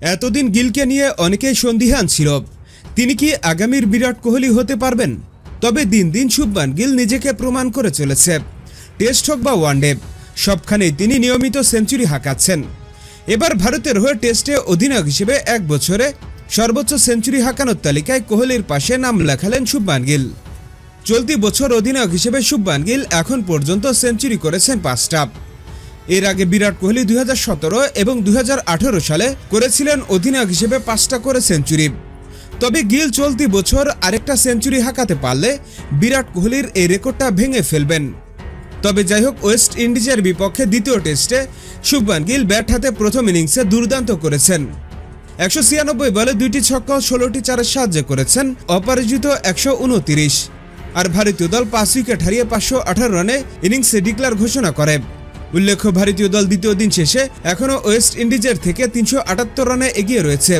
এতদিন গিলকে নিয়ে অনেকেই সন্দিহান ছিল। তিনি কি আগামীর বিরাট কোহলি হতে পারবেন? তবে দিন দিন শুভমান গিল নিজেকে প্রমাণ করে চলেছে। টেস্ট হোক বা ওয়ানডে, সবখানেই তিনি নিয়মিত সেঞ্চুরি হাঁকাচ্ছেন। এবার ভারতের হয়ে টেস্টে অধিনায়ক হিসেবে এক বছরে সর্বোচ্চ সেঞ্চুরি হাঁকানোর তালিকায় কোহলির পাশে নাম লেখালেন শুভমান গিল। চলতি বছর অধিনায়ক হিসেবে শুভমান গিল এখন পর্যন্ত সেঞ্চুরি করেছেন পাঁচটা। এর আগে বিরাট কোহলি দুই হাজার সতেরো এবং দুই হাজার আঠেরো সালে করেছিলেন অধিনায়ক হিসেবে পাঁচটা করে সেঞ্চুরি। তবে গিল চলতি বছর আরেকটা সেঞ্চুরি হাঁকাতে পারলে বিরাট কোহলির এই রেকর্ডটা ভেঙে ফেলবেন। তবে যাই হোক ওয়েস্ট ইন্ডিজের বিপক্ষে দ্বিতীয় টেস্টে শুভমান গিল ব্যাট হাতে প্রথম ইনিংসে দুর্দান্ত করেছেন। একশো ছিয়ানব্বই বলে দুইটি ছক্কা ও ষোলোটি চারের সাহায্যে করেছেন অপরাজিত একশো উনতিরিশ। আর ভারতীয় দল পাঁচ উইকেট হারিয়ে পাঁচশো আঠারো রানে ইনিংসে ডিক্লার ঘোষণা করে। উল্লেখ্য, ভারতীয় দল দ্বিতীয় দিন শেষে এখনও ওয়েস্ট ইন্ডিজের থেকে তিনশো আটাত্তর রানে এগিয়ে রয়েছে।